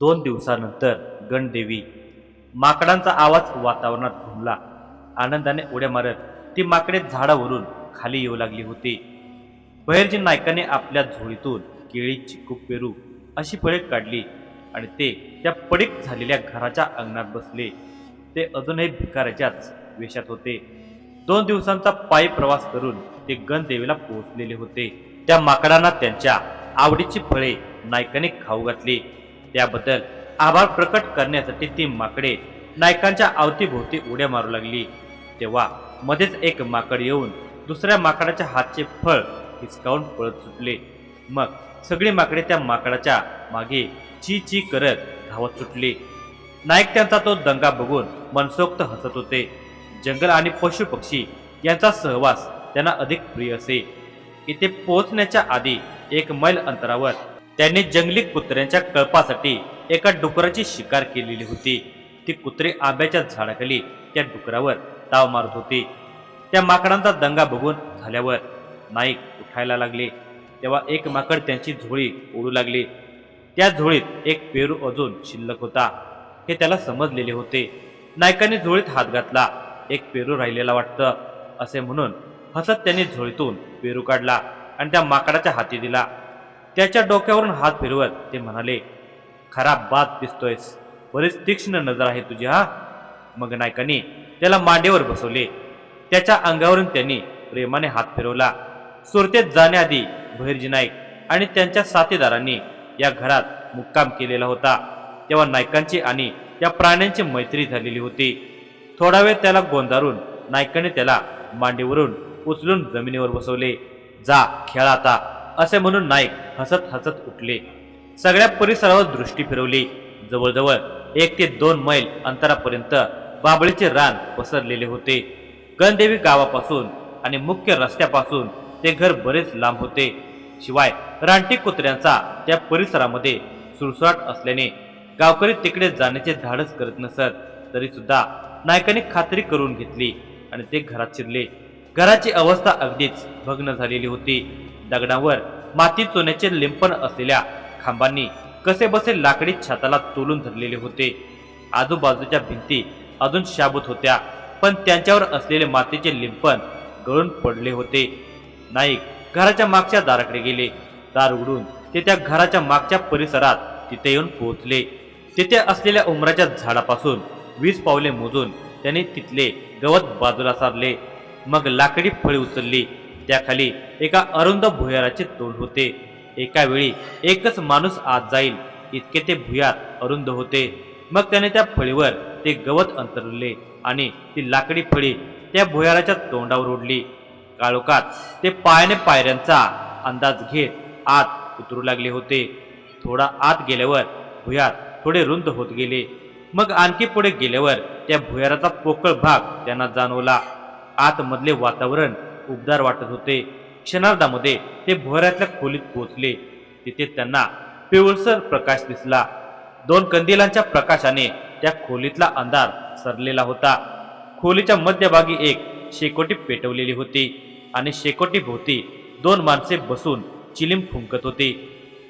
दोन दिवसानंतर गणदेवी माकडांचा आवाज वातावरणात घुमला. आनंदाने उड्या मारत ती माकडे झाडावरून खाली येऊ लागली होती. बहिर्जी नायकाने आपल्या झोळीतून केळी चिकू पेरू अशी फळे काढली आणि ते त्या पडीक झालेल्या घराच्या अंगणात बसले. ते अजूनही भिकाऱ्याच्याच वेशात होते. दोन दिवसांचा पायी प्रवास करून ते गणदेवीला पोहोचलेले होते. त्या माकडांना त्यांच्या आवडीची फळे नायकाने खाऊ घातली. त्याबद्दल आभार प्रकट करण्यासाठी ती माकडे नायकांच्या अवतीभोवती उड्या मारू लागली. तेव्हा मध्येच एक माकड येऊन दुसऱ्या माकडाच्या हातचे फळ हिसकावून पळत सुटले. मग सगळी माकडे त्या माकडाच्या मागे ची ची करत धावत सुटली. नाईक त्यांचा तो दंगा बघून मनसोक्त हसत होते. जंगल आणि पशु पक्षी यांचा सहवास त्यांना अधिक प्रिय असे. इथे पोहोचण्याच्या आधी एक मैल अंतरावर त्यांनी जंगली कुत्र्यांच्या कळपासाठी एका डुकराची शिकार केलेली होती. ती कुत्रे आंब्याच्या झाडाखाली त्या डुकरावर ताव मारत होती. त्या माकडांचा दंगा बघून झाल्यावर नाईक उठायला लागले. तेव्हा एक माकड त्यांची झोळी ओढू लागली. त्या झोळीत एक पेरू अजून शिल्लक होता. हे त्याला समजलेले होते. नायकाने झोळीत हात घातला. एक पेरू राहिलेला वाटतं. असे म्हणून हसत त्यांनी झोळीतून पेरू काढला आणि त्या माकडाच्या हाती दिला. त्याच्या डोक्यावरून हात फिरवत ते म्हणाले खराब बात दिसतोयस. बरीच तीक्ष्ण नजर आहे तुझी हा? मग नायकाने त्याला मांडीवर बसवले. त्याच्या अंगावरून त्यांनी प्रेमाने हात फिरवला. सुरतेत जाण्याआधी बहिर्जी नाईक आणि त्यांच्या साथीदारांनी या घरात मुक्काम केलेला होता. तेव्हा नायकांची आणि या प्राण्यांची मैत्री झालेली होती. थोडा वेळ त्याला गोंधारून नायकाने त्याला मांडीवरून उचलून जमिनीवर बसवले. जा खेळा आता. असे म्हणून नाईक हसत हसत उठले. सगळ्या परिसरावर दृष्टी फिरवली. जवळजवळ एक ते दोन मैल अंतरापर्यंत बाबळीचे रान पसरलेले होते. गणदेवी गावापासून आणि मुख्य रस्त्यापासून ते घर बरेच लांब होते. शिवाय रानटी कुत्र्यांचा त्या परिसरामध्ये सुळसुळाट असल्याने गावकरी तिकडे जाण्याचे धाडस करत नसत. तरी सुद्धा नायकाने खात्री करून घेतली आणि ते घरात शिरले. घराची अवस्था अगदीच भग्न झालेली होती. दगडावर माती सोन्याचे लिंपण असलेल्या खांबांनी कसे बसे लाकडी छाताला तोलून धरलेले होते. आजूबाजूच्या भिंती अजून शाबूत होत्या पण त्यांच्यावर असलेले मातीचे लिंपण गळून पडले होते. नाईक घराच्या मागच्या दाराकडे गेले. दार उघडून ते त्या घराच्या मागच्या परिसरात तिथे येऊन पोहोचले. तिथे असलेल्या उमराच्या झाडापासून वीस पावले मोजून त्यांनी तिथले गवत बाजूला सारले. मग लाकडी फळी उचलली. त्याखाली एका अरुंद भुयाराचे तोंड होते. एका वेळी एकच माणूस आत जाईल. इतके ते भुयार अरुंद होते. मग त्याने त्या फळीवर ते गवत अंतरले आणि ती लाकडी फळी त्या भुयाराच्या तोंडावर ओढली. काळोखात ते पायाने पायऱ्यांचा अंदाज घेत आत उतरू लागले होते. थोडा आत गेल्यावर भुयार थोडे रुंद होत गेले. मग आणखी पुढे गेल्यावर त्या भुयाराचा पोकळ भाग त्यांना जाणवला. आतमधले वातावरण उबदार वाटत होते. क्षणार्धामध्ये ते भुयारातल्या खोलीत पोहोचले. तिथे त्यांना पिवळसर प्रकाश दिसला. दोन कंदिलांच्या प्रकाशाने त्या खोलीतला अंधार सरलेला होता. खोलीच्या मध्यभागी एक शेकोटी पेटवलेली होती आणि शेकोटी भोवती दोन माणसे बसून चिलीम फुंकत होती.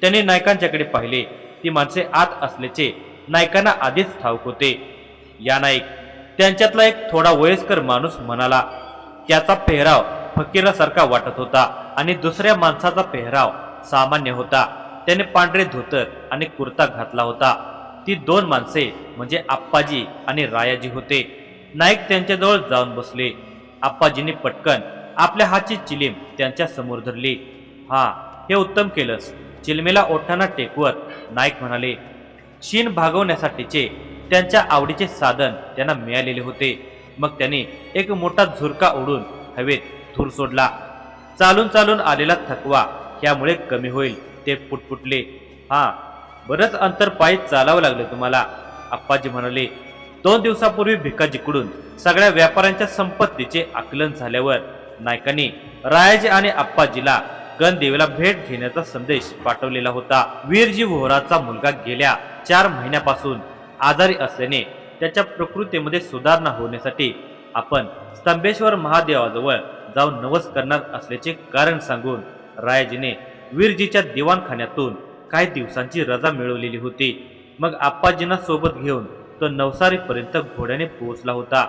त्यांनी नायकांच्याकडे पाहिले. ती माणसे आत असल्याचे नायकांना आधीच ठाऊक होते. या नाईक त्यांच्यातला एक थोडा वयस्कर माणूस म्हणाला त्याचा पेहराव फकीरासारखा वाटत होता आणि दुसऱ्या माणसाचा पेहराव सामान्य होता. त्याने पांढरे धोतर आणि कुर्ता घातला होता. ती दोन माणसे म्हणजे आप्पाजी आणि रायाजी होते. नाईक त्यांच्याजवळ जाऊन बसले. आप्पाजींनी पटकन आपल्या हातची चिलीम त्यांच्यासमोर धरली. हा हे उत्तम केलंस. चिलमेला ओठांना टेकवत नाईक म्हणाले. शीन भागवण्यासाठीचे त्यांच्या आवडीचे साधन त्यांना मिळालेले होते. मग त्यांनी एक मोठा झुरका ओढून हवेत धूर सोडला. चालून चालून आलेला थकवा यामुळे कमी होईल. ते पुटपुटले हा बरंच अंतर पायी चालावं लागलं तुम्हाला आप्पाजी म्हणाले. दोन दिवसापूर्वी भिकाजीकडून सगळ्या व्यापाऱ्यांच्या संपत्तीचे आकलन झाल्यावर नायकांनी रायाजी आणि आप्पाजीला गणदेवीला भेट घेण्याचा संदेश पाठवलेला होता. वीरजी वोहराचा मुलगा गेल्या चार महिन्यापासून आजारी असल्याने त्याच्या प्रकृतीमध्ये सुधारणा होण्यासाठी आपण स्तंभेश्वर महादेवाजवळ जाऊन नवस करणार असल्याचे कारण सांगून रायाजीने वीरजीच्या दिवाणखान्यातून काही दिवसांची रजा मिळवलेली होती. मग आप्पाजींना सोबत घेऊन तो नवसारीपर्यंत घोड्याने पोहोचला होता.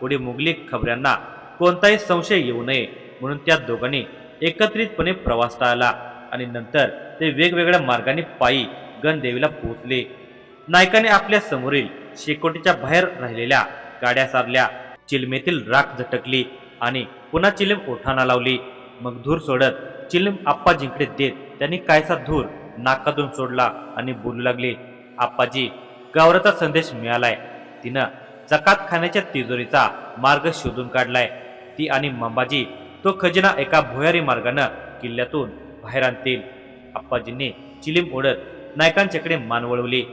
पुढे मुघली खबऱ्यांना कोणताही संशय येऊ नये म्हणून त्या दोघांनी एकत्रितपणे प्रवास टाळला आणि नंतर ते वेगवेगळ्या मार्गाने पायी गणदेवीला पोहोचले. नायकाने आपल्या समोरील शेकोटीच्या बाहेर राहिलेल्या गाड्या सारल्या चिलमेतील राख झटकली आणि पुन्हा चिलीम ओठाना लावली. मग धूर सोडत चिलीम आप्पाजींकडे देत त्यांनी कायसा धूर नाकातून सोडला आणि बोलू लागले आप्पाजी गावराचा संदेश मिळालाय. तिनं जकात खाण्याच्या तिजोरीचा मार्ग शोधून काढलाय. ती आणि मंबाजी तो खजिना एका भुयारी मार्गानं किल्ल्यातून बाहेर आणतील. आप्पाजींनी चिलीम ओढत नायकांच्याकडे मान वळवली.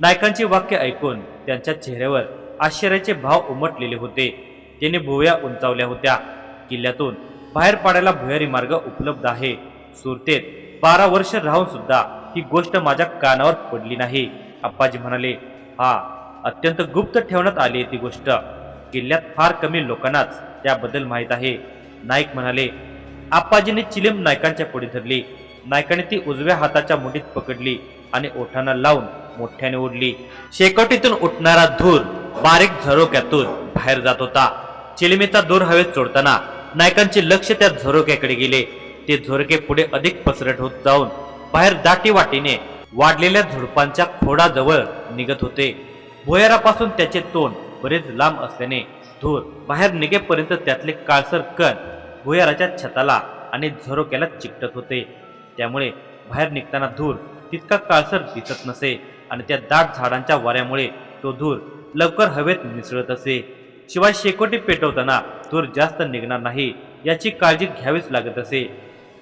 नायकांची वाक्य ऐकून त्यांच्या चेहऱ्यावर आश्चर्याचे भाव उमटलेले होते. त्याने भुवया उंचावल्या होत्या. किल्ल्यातून बाहेर पाडायला भुयारी मार्ग उपलब्ध आहे. सुरतेत बारा वर्ष राहून सुद्धा ही गोष्ट माझ्या कानावर पडली नाही. आप्पाजी म्हणाले हा अत्यंत गुप्त ठेवण्यात आली ती गोष्ट. किल्ल्यात फार कमी लोकांनाच त्याबद्दल माहीत आहे. नाईक म्हणाले आप्पाजीने चिलीम नायकांच्या पुढे धरली. नायकाने ती उजव्या हाताच्या मुठीत पकडली आणि ओठांना लावून मोठ्याने ओढली शेकोटीतून उठणारा धूर बारीक झरोक्यातून बाहेर जात होता. चिलिमीचा दूर हवेत सोडताना नायकांचे लक्ष त्या झरोक्याकडे गेले. ते झोरके पुढे अधिक पसरट होत जाऊन बाहेर दाटी वाटीने वाढलेल्या झुडपांच्या खोडाजवळ निघत होते. भुयारापासून त्याचे तोंड बरेच लांब असल्याने धूर बाहेर निघेपर्यंत त्यातले काळसर कण भुयाराच्या छताला आणि झरोक्याला चिकटत होते. त्यामुळे बाहेर निघताना धूर तितका काळसर दिसत नसे. आणि त्या दाट झाडांच्या वाऱ्यामुळे तो धूर लवकर हवेत मिसळत असे. शिवाय शेकोटी पेटवताना धूर जास्त निघणार नाही याची काळजी घ्यावीच लागत असे.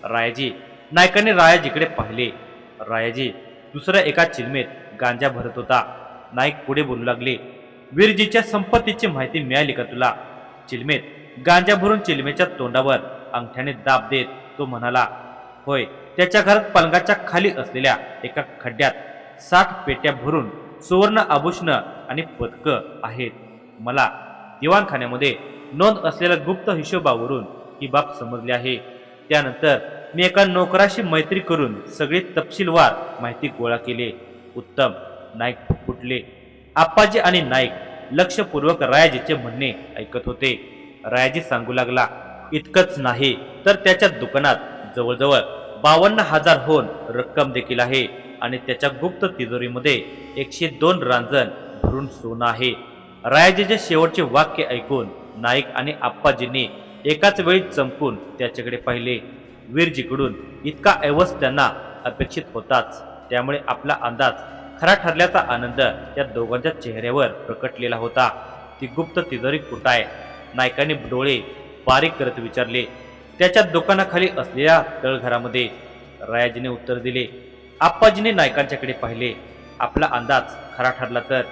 रायाजी नायकाने रायाजीकडे पाहिले. रायाजी दुसऱ्या एका चिलमेत गांजा भरत होता. नाईक पुढे बोलू लागले वीरजीच्या संपत्तीची माहिती मिळाली का तुला? चिलमेत गांजा भरून चिलमेच्या तोंडावर अंगठ्याने दाब देत तो म्हणाला. होय त्याच्या घरात पलंगाच्या खाली असलेल्या एका खड्ड्यात साठ पेट्या भरून सुवर्ण आभूषण आणि पदक आहेत. मला दिवाणखान्यामध्ये नोंद असलेल्या गुप्त हिशोबावरून ही बाब समजली आहे. त्यानंतर मी एका नोकराशी मैत्री करून सगळी तपशीलवार माहिती गोळा केली. उत्तम नाईक फुटले. आप्पाजी आणि नाईक लक्षपूर्वक रायाजीचे म्हणणे ऐकत होते. रायाजी सांगू लागला इतकंच नाही तर त्याच्या दुकानात जवळजवळ बावन्न हजार होऊन रक्कम देखील आहे. आणि त्याच्या गुप्त तिजोरीमध्ये एकशे दोन रांजण भरून सोनं आहे. रायाजीचे शेवटचे वाक्य ऐकून नाईक आणि आप्पाजींनी एकाच वेळी चमकून त्याच्याकडे पाहिले. वीरजीकडून इतका ऐवज त्यांना अपेक्षित होताच. त्यामुळे आपला अंदाज खरा ठरल्याचा आनंद त्या दोघांच्या चेहऱ्यावर प्रकटलेला होता. ती गुप्त तिजोरी कुठं आहे? नायकाने डोळे बारीक करत विचारले. त्याच्या दुकानाखाली असलेल्या तळघरामध्ये. रायाजीने उत्तर दिले आप्पाजीने नायकांच्याकडे पाहिले. आपला अंदाज खरा ठरला तर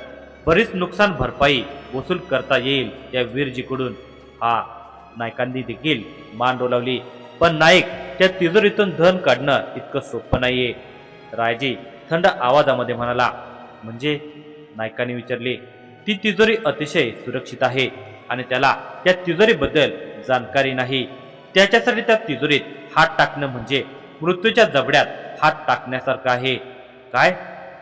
बरीच नुकसान भरपाई वसूल करता येईल या वीरजीकडून. हा नायकांनी देखील मान डोलावली. पण नाईक त्या तिजोरीतून धन काढणं इतकं सोपं नाहीये. रायजी थंड आवाजामध्ये म्हणाला म्हणजे? नायकाने विचारले ती तिजोरी अतिशय सुरक्षित आहे आणि त्याला त्या तिजोरीबद्दल जाणकारी नाही. त्याच्यासाठी त्या तिजोरीत हात टाकणं म्हणजे मृत्यूच्या जबड्यात हात टाकण्यासारखं आहे. काय?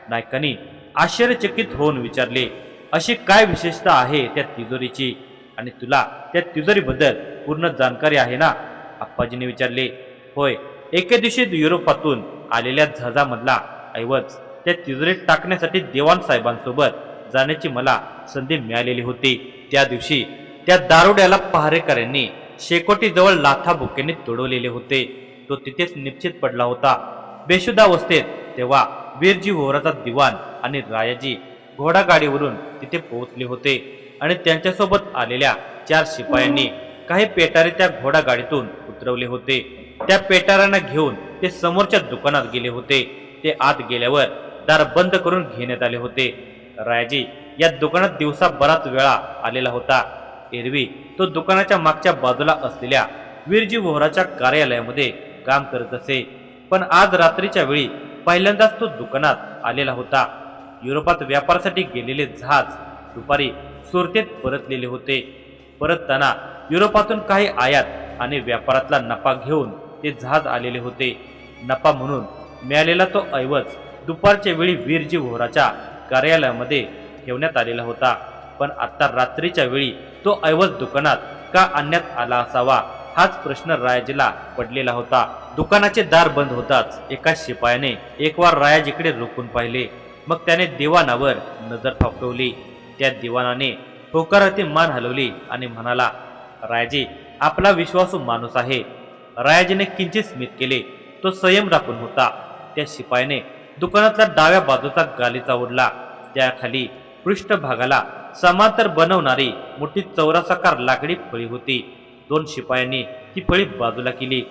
नायकांनी आश्चर्यचकित होऊन विचारले अशी काय विशेषता आहे त्या तिजोरीची? आणि तुला त्या तिजोरीबद्दल पूर्ण जाणकारी आहे ना? आप्पाजीने विचारले होय एके दिवशी युरोपातून आलेल्या जहाजामधला ऐवज त्या तिजोरीत टाकण्यासाठी देवान साहेबांसोबत जाण्याची मला संधी मिळालेली होती. त्या दिवशी त्या दारुड्याला पहारेकऱ्यांनी शेकोटीजवळ लाथा बुकेने तोडवलेले होते. तो तिथेच निश्चित पडला होता. बेशुद्धावस्थेत तेव्हा वीरजी होराचा दिवाण आणि रायाजी घोडागाडीवरून तिथे पोहोचले होते आणि त्यांच्यासोबत आलेल्या चार शिपायांनी काही पेटारे त्या घोडागाडीतून उतरवले होते. त्या पेटाऱ्यांना घेऊन ते समोरच्या दुकानात गेले होते. ते आत गेल्यावर दार बंद करून घेण्यात आले होते. रायाजी या दुकानात दिवसा बराच वेळा आलेला होता. एरवी तो दुकानाच्या मागच्या बाजूला असलेल्या वीरजी वोहराच्या कार्यालयामध्ये काम करत असे. पण आज रात्रीच्या वेळी पहिल्यांदाच तो दुकानात आलेला होता. युरोपात व्यापारासाठी गेलेले जहाज दुपारी सुरतेत परतलेले होते. परतताना युरोपातून काही आयात आणि व्यापारातला नफा घेऊन ते जहाज आलेले होते. नफा म्हणून मिळालेला तो ऐवज दुपारच्या वेळी वीरजी व्होराच्या कार्यालयामध्ये ठेवण्यात आलेला होता. पण आता रात्रीच्या वेळी तो ऐवज दुकानात का आणण्यात आला असावा? हाच प्रश्न रायाजीला पडलेला होता. दुकानाचे दार बंद होताच एका शिपायाने एक वार रायाजीकडे रोखून पाहिले. मग त्याने दिवाणावर नजर ठोकवली. त्या दिवाणाने होकाराती मान हलवली आणि म्हणाला रायाजी आपला विश्वासू माणूस आहे. रायाजीने किंचित स्मित केले. तो संयम राखून होता. त्या शिपायाने दुकानातल्या डाव्या बाजूचा गालीचा ओढला. त्याखाली पृष्ठभागाला समांतर बनवणारी मोठी चौरासाकार लाकडी फळी होती. दोन शिपायांनी ती फळी बाजूला केली.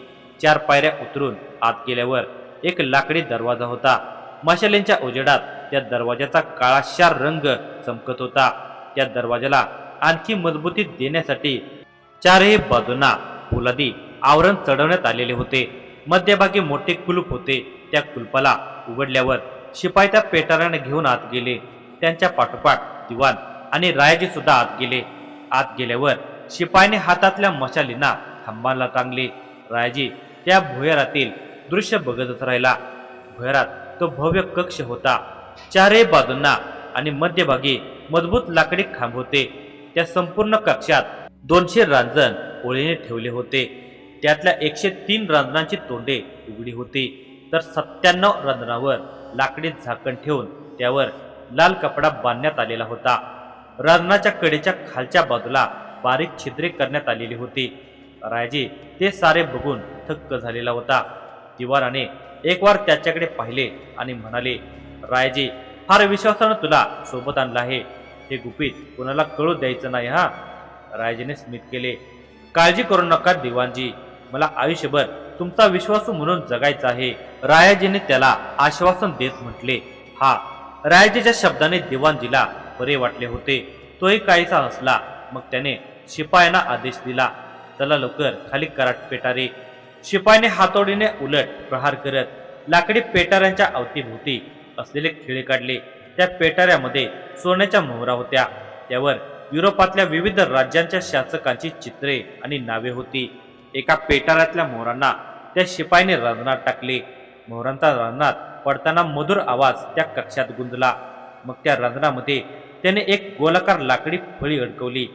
चार पायऱ्या उतरून आत गेल्यावर एक लाकडी दरवाजा होता. माशालेंच्या उजेडात त्या दरवाजाचा काळाशार रंग चमकत होता. त्या दरवाजाला आणखी मजबूती देण्यासाठी चारही बाजूंना पोलादी आवरण चढवण्यात आलेले होते. मध्यभागी मोठे कुलूप होते. त्या कुलपाला उघडल्यावर शिपाई त्या पेटाऱ्याने घेऊन आत गेले. त्यांच्या पाठोपाठ दिवाण आणि रायाजी सुद्धा आत गेले. आत गेल्यावर शिपाईने हातातल्या मशालींना खांबाला टांगले. रायाजी त्या भुयारातील दृश्य बघतच राहिला. भुयारात तो भव्य कक्ष होता. चारही बाजूंना आणि मध्यभागी मजबूत लाकडी खांब होते. त्या संपूर्ण कक्षात दोनशे रांजण ओळीने ठेवले होते. त्यातल्या एकशे तीन रांजणांची तोंडे उघडी होती. तर सत्त्याण्णव रांजणावर लाकडी झाकण ठेवून त्यावर लाल कपडा बांधण्यात आलेला होता. रांजणाच्या कडेच्या खालच्या बाजूला बारीक छिद्रे करण्यात आलेली होती. रायजी ते सारे बघून थक्क झालेला होता. दिवाराने एक वार त्याच्याकडे पाहिले आणि म्हणाले रायजी फार विश्वासानं तुला सोबत आणलं आहे. हे गुपित कोणाला कळू द्यायचं नाही हा? रायजीने स्मित केले. काळजी करू नका दिवानजी मला आयुष्यभर तुमचा विश्वासू म्हणून जगायचा आहे. रायाजीने त्याला आश्वासन देत म्हटले. हा. रायाजीच्या शब्दाने दिवाणजीला बरे वाटले होते. तोही काहीसा हसला. मग त्याने शिपायांना आदेश दिला. त्याला लवकर खाली कराट पेटारे. शिपाईने हातोडीने उलट प्रहार करत लाकडी पेटाऱ्यांच्या अवतीभोवती असलेले खिळे काढले. त्या पेटाऱ्यामध्ये सोन्याच्या मोहरा होत्या. त्यावर युरोपातल्या विविध राज्यांच्या शासकांची चित्रे आणि नावे होती. एका पेटाऱ्यातल्या मोहरांना त्या शिपाईने रांजणात टाकले. मोहरांचा रांजणात पडताना मधुर आवाज त्या कक्षात गुंजला. मग त्या रांजणामध्ये त्याने एक गोलाकार लाकडी फळी अडकवली.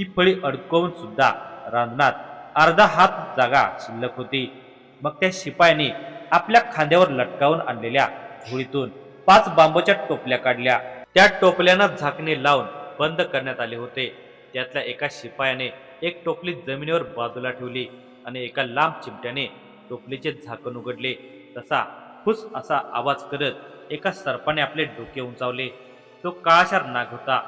ती फळी अडकवून सुद्धा रांजणात अर्धा हात जागा शिल्लक होती. मग त्या शिपायाने आपल्या खांद्यावर लटकावून आणलेल्या झोळीतून पाच बांबूच्या टोपल्या काढल्या. त्या टोपल्यांना झाकणे लावून बंद करण्यात आले होते. त्यातल्या एका शिपायाने एक टोपली जमिनीवर बाजूला ठेवली आणि एका लांब चिमट्याने टोपलीचे झाकण उघडले. तसा खुस असा आवाज करत एका सर्पाने आपले डोके उंचावले. तो काळाशार नाग होता.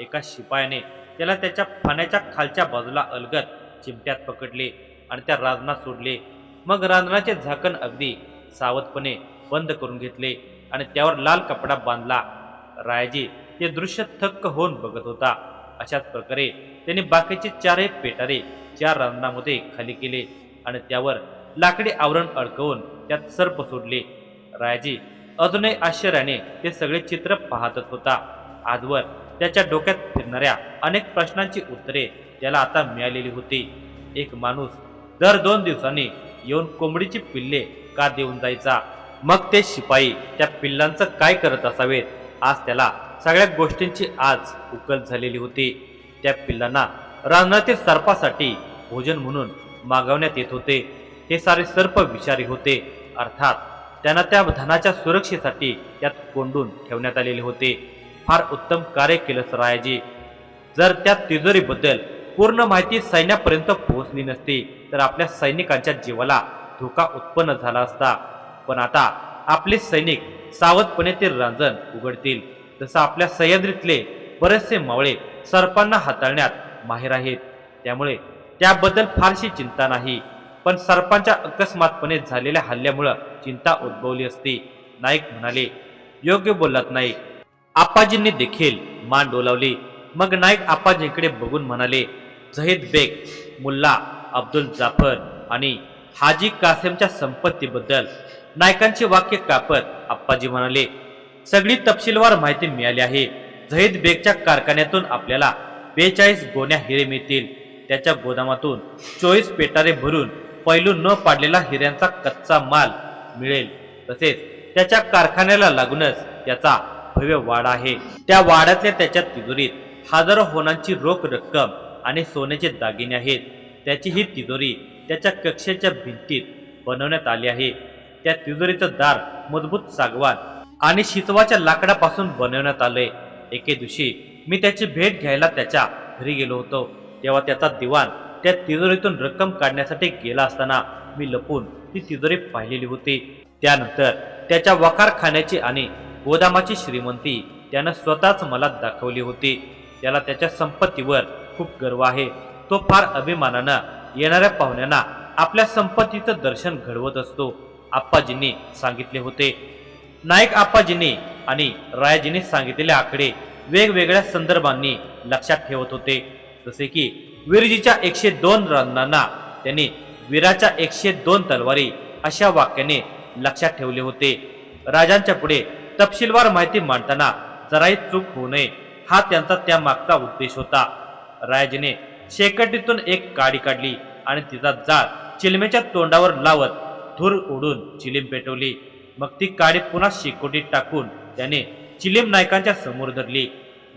एका शिपायाने त्याला त्याच्या फाण्याच्या खालच्या बाजूला अलगत चिमट्यात पकडले आणि त्या राजनात सोडले. मग रांजणाचे झाकण अगदी सावधपणे बंद करून घेतले आणि त्यावर लाल कपडा बांधला. रायजी ते दृश्य थक्क होऊन बघत होता. अशाच प्रकारे त्याने बाकीचे चारही पेटारे चार रांजणामध्ये खाली केले आणि त्यावर लाकडी आवरण अडकवून त्यात सर्प सोडले. रायजी अजूनही आश्चर्याने ते सगळे चित्र पाहतच होता. आजवर त्याच्या डोक्यात फिरणाऱ्या अनेक प्रश्नांची उत्तरे त्याला आता मिळालेली होती. एक माणूस दर दोन दिवसांनी येऊन कोंबडीची पिल्ले का देऊन जायचा? मग ते शिपाई त्या पिल्लांचं काय करत असावेत? आज त्याला सगळ्या गोष्टींची आज उकल झालेली होती. त्या पिल्लांना रानातील सर्पासाठी भोजन म्हणून मागवण्यात येत होते. हे सारे सर्प विषारी होते. अर्थात त्यांना त्या धनाच्या सुरक्षेसाठी त्यात कोंडून ठेवण्यात आलेले होते. फार उत्तम कार्य केलं रायाजी जर त्या तिजोरीबद्दल पूर्ण माहिती सैन्यापर्यंत पोहोचली नसती तर आपल्या सैनिकांच्या जीवाला धोका उत्पन्न झाला असता. पण आता आपले सैनिक सावधपणे ते रांजण उघडतील. तसं आपल्या सह्याद्रीतले बरेचसे मावळे सर्पांना हाताळण्यात माहीर आहेत. त्यामुळे त्याबद्दल फारशी चिंता नाही. पण सर्पांच्या अकस्मातपणे झालेल्या हल्ल्यामुळं चिंता उद्भवली असती. नाईक म्हणाले योग्य बोललात नाईक. आप्पाजींनी देखील मान डोलावली. मग नाईक आप्पाजींकडे बघून म्हणाले झहीद बेग मुल्ला अब्दुल जाफर आणि हाजी कासेमच्या संपत्तीबद्दल नायकांचे वाक्य कापत आप्पाजी म्हणाले सगळी तपशीलवार माहिती मिळाली आहे. झहीद बेगच्या कारखान्यातून आपल्याला बेचाळीस गोण्या हिरे मिळतील. त्याच्या गोदामातून चोवीस पेटारे भरून पैलू न पाडलेला हिऱ्यांचा कच्चा माल मिळेल. तसेच त्याच्या कारखान्याला लागूनच त्याचा भव्य वाडा आहे. त्या वाड्यातल्या त्याच्या तिजोरीत हजारो होणांची रोख रक्कम आणि सोन्याचे दागिने आहेत. त्याची ही तिजोरी त्याच्या कक्षेच्या भिंतीत बनवण्यात आली आहे. त्या तिजोरीचं दार मजबूत सागवान आणि शितवाच्या लाकडापासून बनवण्यात आलंय. एके दिवशी मी त्याची भेट घ्यायला त्याच्या घरी गेलो होतो. तेव्हा त्याचा दिवाण त्या तिजोरीतून रक्कम काढण्यासाठी गेला असताना मी लपून ती तिजोरी पाहिलेली होती. त्यानंतर त्याच्या वकारखान्याची आणि गोदामाची श्रीमंती त्यानं स्वतःच मला दाखवली होती. त्याला त्याच्या संपत्तीवर खूप गर्व आहे. तो फार अभिमानानं येणाऱ्या पाहुण्यांना आपल्या संपत्तीचं दर्शन घडवत असतो आप्पाजींनी सांगितले होते. नाईक आप्पाजींनी आणि रायाजींनी सांगितलेले आकडे वेगवेगळ्या संदर्भांनी लक्षात ठेवत होते. जसे की वीरजीच्या एकशे दोन रनांना त्यांनी वीराच्या एकशे दोन तलवारी अशा वाक्याने लक्षात ठेवले होते. राजांच्या पुढे तपशीलवार माहिती मांडताना जराही चूक होऊ नये हा त्यांचा त्या मागचा उद्देश होता. रायाजीने शेकटीतून एक काडी काढली आणि तिचा जाळ चिलमेच्या तोंडावर लावत धूर उडून चिलीम पेटवली. मग ती काडी पुन्हा शेकोटीत टाकून त्याने चिलीम नायकांच्या समोर धरली.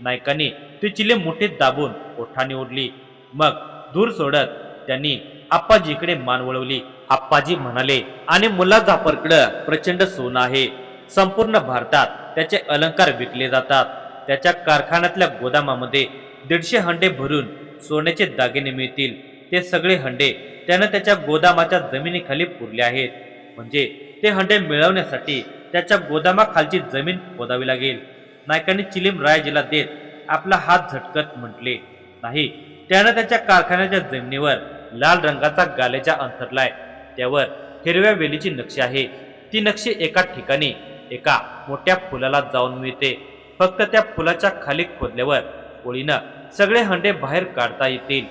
नायकांनी ती चिलीम मुठीत दाबून ओठाने ओढली. मग धूर सोडत त्यांनी आप्पाजीकडे मान वळवली. आप्पाजी म्हणाले आणि मुला जाफरकडं प्रचंड सोनं आहे. संपूर्ण भारतात त्याचे अलंकार विकले जातात. त्याच्या कारखान्यातल्या गोदामामध्ये दीडशे हंडे भरून सोन्याचे दागिने मिळतील. ते सगळे हंडे त्यानं त्याच्या गोदामाच्या जमिनीखाली पुरले आहेत. म्हणजे ते हंडे मिळवण्यासाठी त्याच्या गोदामाखालची जमीन खोदावी लागेल. नायकांनी चिलीम रायजीला देत आपला हात झटकत म्हटले नाही त्यानं त्याच्या कारखान्याच्या जमिनीवर लाल रंगाचा गालेचा अंथरलाय. त्यावर हिरव्या वेलीची नक्षी आहे. ती नक्षी एका ठिकाणी एका मोठ्या फुलाला जाऊन मिळते. फक्त त्या फुलाच्या खाली खोदल्यावर ओळीनं सगळे हंडे बाहेर काढता येतील.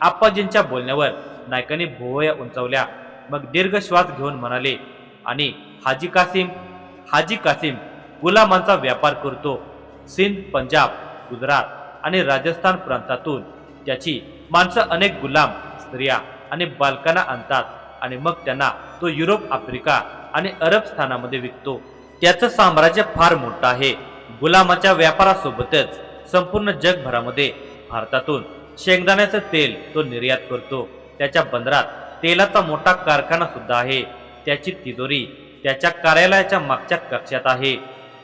आप्पाजींच्या बोलण्यावर नायकाने भोवया उंचावल्या. मग दीर्घ श्वास घेऊन म्हणाले आणि हाजी कासिम हाजी कासिम गुलामांचा व्यापार करतो. सिंध पंजाब गुजरात आणि राजस्थान प्रांतातून त्याची माणसं अनेक गुलाम स्त्रिया आणि बालकांना आणतात आणि मग त्यांना तो युरोप आफ्रिका आणि अरब स्थानामध्ये विकतो. त्याचं साम्राज्य फार मोठं आहे. गुलामाच्या व्यापारासोबतच संपूर्ण जगभरामध्ये भारतातून शेंगदाण्याचं तेल तो निर्यात करतो. त्याच्या बंदरात तेलाचा मोठा कारखाना सुद्धा आहे. त्याची तिजोरी त्याच्या कार्यालयाच्या मागच्या कक्षात आहे.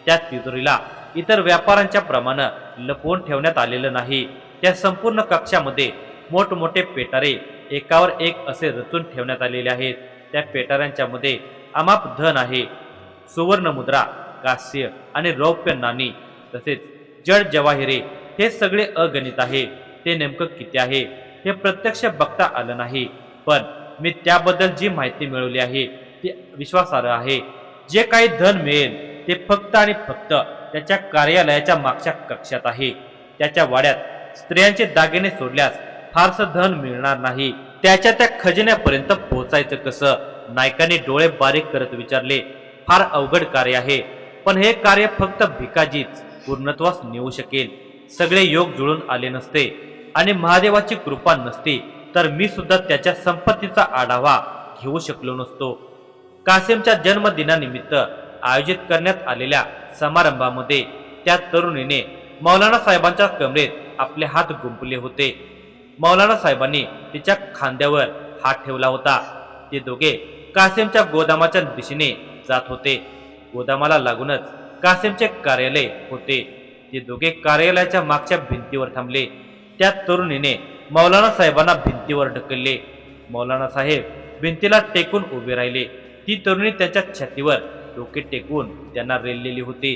त्या तिजोरीला इतर व्यापाऱ्यांच्या प्रमाणे लपवून ठेवण्यात आलेलं नाही. त्या संपूर्ण कक्षामध्ये मोठमोठे पेटारे एकावर एक असे रचून ठेवण्यात आलेले आहेत. त्या पेटाऱ्यांच्या मध्ये अमाप धन आहे. सुवर्णमुद्रा कास्य आणि रौप्य नाणी तसेच जड जवाहिरे हे सगळे अगणित आहे. ते नेमकं किती आहे हे प्रत्यक्ष बघता आलं नाही. पण मी त्याबद्दल जी माहिती मिळवली आहे ती विश्वासार्ह आहे. जे काही धन मिळेल ते फक्त आणि फक्त त्याच्या कार्यालयाच्या मागच्या कक्षात आहे. त्याच्या वाड्यात स्त्रियांचे दागिने सोडल्यास फारसं धन मिळणार नाही. त्याच्या त्या खजिन्यापर्यंत पोहोचायचं कसं? नायकाने डोळे बारीक करत विचारले फार अवघड कार्य आहे. पण हे कार्य फक्त भिकाजीच पूर्णत्वास नेऊ शकेल. सगळे योग जुळून आले नसते आणि महादेवाची कृपा नसती तर मी सुद्धा त्याच्या संपत्तीचा आढावा घेऊ शकलो नसतो. कासिमच्या जन्मदिनानिमित्त आयोजित करण्यात आलेल्या समारंभामध्ये त्या तरुणीने मौलाना साहेबांच्या कमरेत आपले हात गुंपले होते. मौलाना साहेबांनी तिच्या खांद्यावर हात ठेवला होता. ते दोघे कासिमच्या गोदामाच्या दिशेने जात होते. गोदामाला लागूनच कासिमचे कार्यालय होते. ते दोघे कार्यालयाच्या मागच्या भिंतीवर थांबले. त्या तरुणीने मौलाना साहेबांना भिंतीवर ढकलले. मौलाना साहेब भिंतीला टेकून उभे राहिले. ती तरुणी त्याच्या छातीवर डोके टेकून त्यांना रेललेली होती.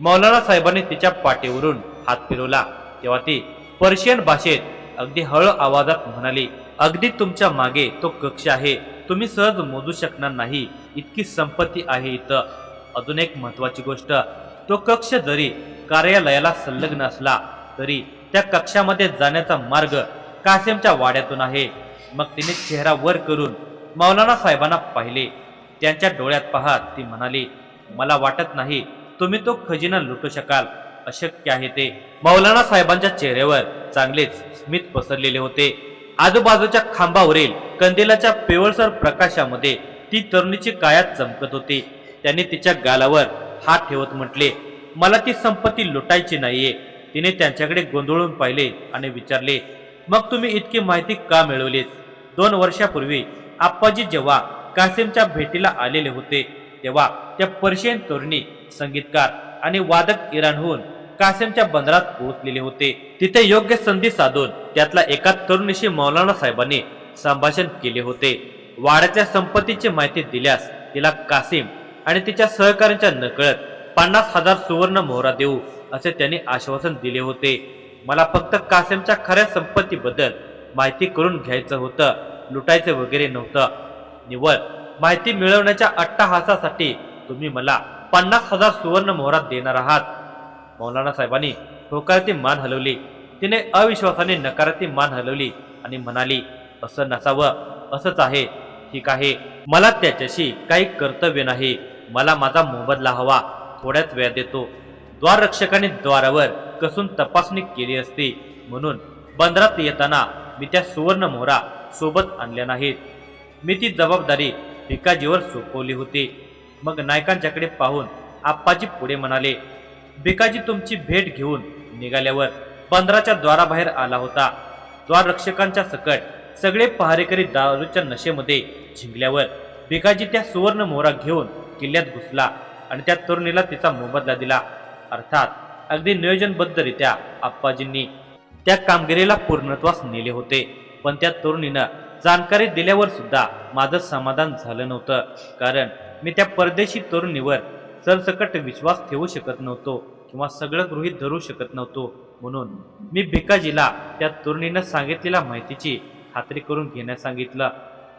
मौलाना साहेबांनी तिच्या पाठीवरून हात फिरवला. तेव्हा ती पर्शियन भाषेत अगदी हळू आवाजात म्हणाली अगदी तुमच्या मागे तो कक्ष आहे. तुम्ही सहज मोजू शकणार नाही. इतकी संपत्ती आहे इथं. अजून एक महत्वाची गोष्ट तो कक्ष जरी कार्यालयाला संलग्न असला तरी त्या कक्षामध्ये जाण्याचा मार्ग कासेमच्या वाड्यातून आहे. मग तिने चेहरा वर करून मौलाना साहेबांना पाहिले. त्यांच्या डोळ्यात पाहत ती म्हणाली मला वाटत नाही तुम्ही तो खजिना लुटू शकाल. अशक्य आहे ते. मौलाना साहेबांच्या चेहऱ्यावर चांगलेच स्मित पसरलेले होते. आजूबाजूच्या खांबावरील कंदिलाच्या पिवळसर प्रकाशामध्ये ती तरुणीची कायात चमकत होती. त्याने तिच्या गालावर हात ठेवत म्हटले मला ती संपत्ती लुटायची नाहीये. तिने त्यांच्याकडे गोंधळून पाहिले आणि विचारले मग तुम्ही इतकी माहिती का मिळवलीत? दोन वर्षापूर्वी आप्पाजी जेव्हा कासिमच्या भेटीला आलेले होते तेव्हा त्या पर्शियन तरुणी संगीतकार आणि वादक इराणहून कासिमच्या बंदरात पोहोचलेले होते. तिथे योग्य संधी साधून त्यातला एका तरुणीशी मौलाना साहेबांनी संभाषण केले होते. वाड्याच्या संपत्तीची माहिती दिल्यास तिला कासिम आणि तिच्या सहकाऱ्यांच्या नकळत पन्नास हजार सुवर्ण मोहरा देऊ असे त्यांनी आश्वासन दिले होते. मला फक्त कासिमच्या खऱ्या संपत्तीबद्दल माहिती करून घ्यायचं होतं लुटायचं वगैरे नव्हतं. निवड माहिती मिळवण्याच्या अट्टाहासासाठी तुम्ही मला पन्नास हजार सुवर्ण मोहरात देणार आहात. मौलाना साहेबांनी होकाराती मान हलवली. तिने अविश्वासाने नकाराती मान हलवली आणि म्हणाली असं नसावं असंच आहे. ठीक आहे मला त्याच्याशी काही कर्तव्य नाही. मला माझा मोबदला हवा. थोड्याच वेळ देतो. द्वाररक्षकाने द्वारावर कसून तपासणी केली असती. म्हणून बंदरात येताना मी त्या सुवर्ण मोहरा सोबत आणल्या नाहीत. मी ती जबाबदारी भिकाजीवर सोपवली होती. मग नायकांच्याकडे पाहून आप्पाजी पुढे म्हणाले भिकाजी तुमची भेट घेऊन निघाल्यावर बंदराच्या द्वाराबाहेर आला होता. द्वाररक्षकांच्या सकट सगळे पहारेकरी दारूच्या नशेमध्ये झिंकल्यावर भिकाजी त्या सुवर्ण मोहरा घेऊन किल्ल्यात घुसला आणि त्या तरुणीला तिचा मोबदला दिला. अर्थात अगदी नियोजनबद्धरित्या आप्पाजींनी त्या कामगिरीला पूर्णत्वास नेले होते. पण त्या तरुणीनं जाणकारी दिल्यावर सुद्धा माझं समाधान झालं नव्हतं. कारण मी त्या परदेशी तरुणीवर सरसकट विश्वास ठेवू शकत नव्हतो किंवा सगळं गृहीत धरू शकत नव्हतो. म्हणून मी भिकाजीला त्या तरुणीनं सांगितलेल्या माहितीची खात्री करून घेण्यास सांगितलं.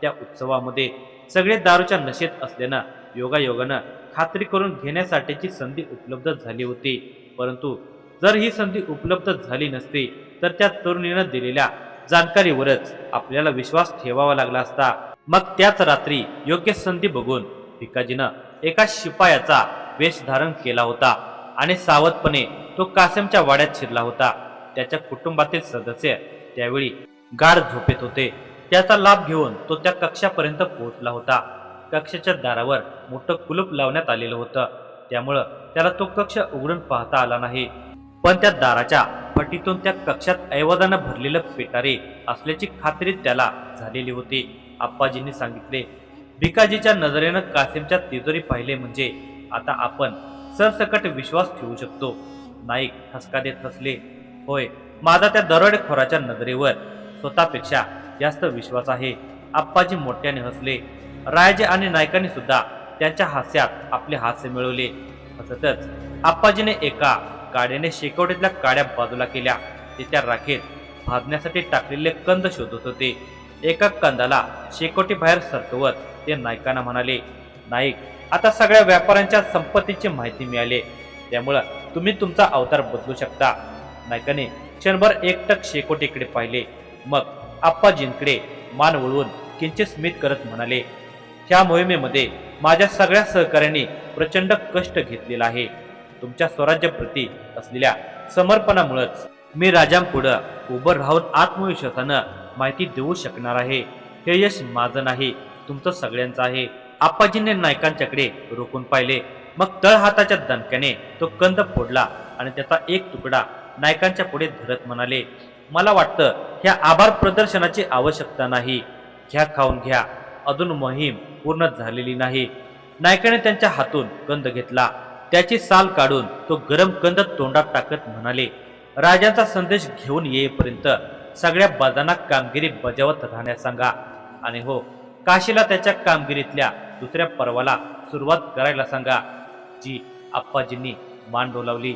त्या उत्सवामध्ये सगळे दारूच्या नशेत असल्यानं योगायोगानं खात्री करून घेण्यासाठीची संधी उपलब्ध झाली होती. परंतु जर ही संधी उपलब्ध झाली नसती तर त्या तरुणीनं दिलेल्या जाणकारीवरच आपल्याला विश्वास ठेवावा लागला असता. मग त्याच रात्री योग्य संधी बघून भिकाजीनं एका शिपायाचा वेश धारण केला होता आणि सावधपणे तो कासेमच्या वाड्यात शिरला होता. त्याच्या कुटुंबातील सदस्य त्यावेळी गाढ झोपेत होते. त्याचा लाभ घेऊन तो त्या कक्षापर्यंत पोहोचला होता. कक्षाच्या दारावर मोठं कुलूप लावण्यात आलेलं होतं. त्यामुळं त्याला तो कक्ष उघडून पाहता आला नाही. पण त्या दाराच्या फटीतून त्या कक्षात ऐवदानं भरलेलं पेटारे असल्याची खात्री त्याला झालेली होती. आप्पाजींनी सांगितले भिकाजीच्या नजरेनं कासिमच्या तिजोरी पाहिले म्हणजे आता आपण सरसकट विश्वास ठेवू शकतो. नाईक हसका देत हसले. होय माझा त्या दरोडेखोराच्या नजरेवर स्वतःपेक्षा जास्त विश्वास आहे. आप्पाजी मोठ्याने हसले. रायजे आणि नायकांनी सुद्धा त्यांच्या हास्यात आपले हास्य मिळवले. हसतच आप्पाजीने एका काड्याने शेकवटीतल्या काड्या बाजूला केल्या. ते त्या राखेत भाजण्यासाठी टाकलेले कंद शोधत होते. एका कंदाला शेकोटी बाहेर सरकवत ते नायकांना म्हणाले नाईक आता सगळ्या व्यापाऱ्यांच्या संपत्तीची माहिती मिळाली. त्यामुळं तुम्ही तुमचा अवतार बदलू शकता. नायकाने क्षणभर एकटक शेकोटीकडे पाहिले. मग आप्पाजींकडे मान वळवून किंचित स्मित करत म्हणाले ह्या मोहिमेमध्ये माझ्या सगळ्या सहकाऱ्यांनी प्रचंड कष्ट घेतलेला आहे. तुमच्या स्वराज्यप्रती असलेल्या समर्पणामुळेच मी राजांपुढं उभं राहून आत्मविश्वासानं माहिती देऊ शकणार आहे. हे यश माझं नाही तुमचं सगळ्यांचं आहे. आप्पाजींनी नायकांच्याकडे रोखून पाहिले. मग तळहाताच्या दणक्याने तो कंद फोडला आणि त्याचा एक तुकडा नायकांच्या पुढे धरत म्हणाले मला वाटतं ह्या आभार प्रदर्शनाची आवश्यकता नाही. घ्या खाऊन घ्या. अजून मोहीम पूर्ण झालेली नाही. नायकाने त्यांच्या हातून कंद घेतला. त्याची साल काढून तो गरम कंद तोंडात टाकत म्हणाले राजांचा संदेश घेऊन येईपर्यंत सगळ्या बाजांना कामगिरी बजावत राहण्यास सांगा. आणि हो काशीला त्याच्या कामगिरीतल्या दुसऱ्या पर्वाला सुरुवात करायला सांगा. जी आप्पाजींनी मान डोलावली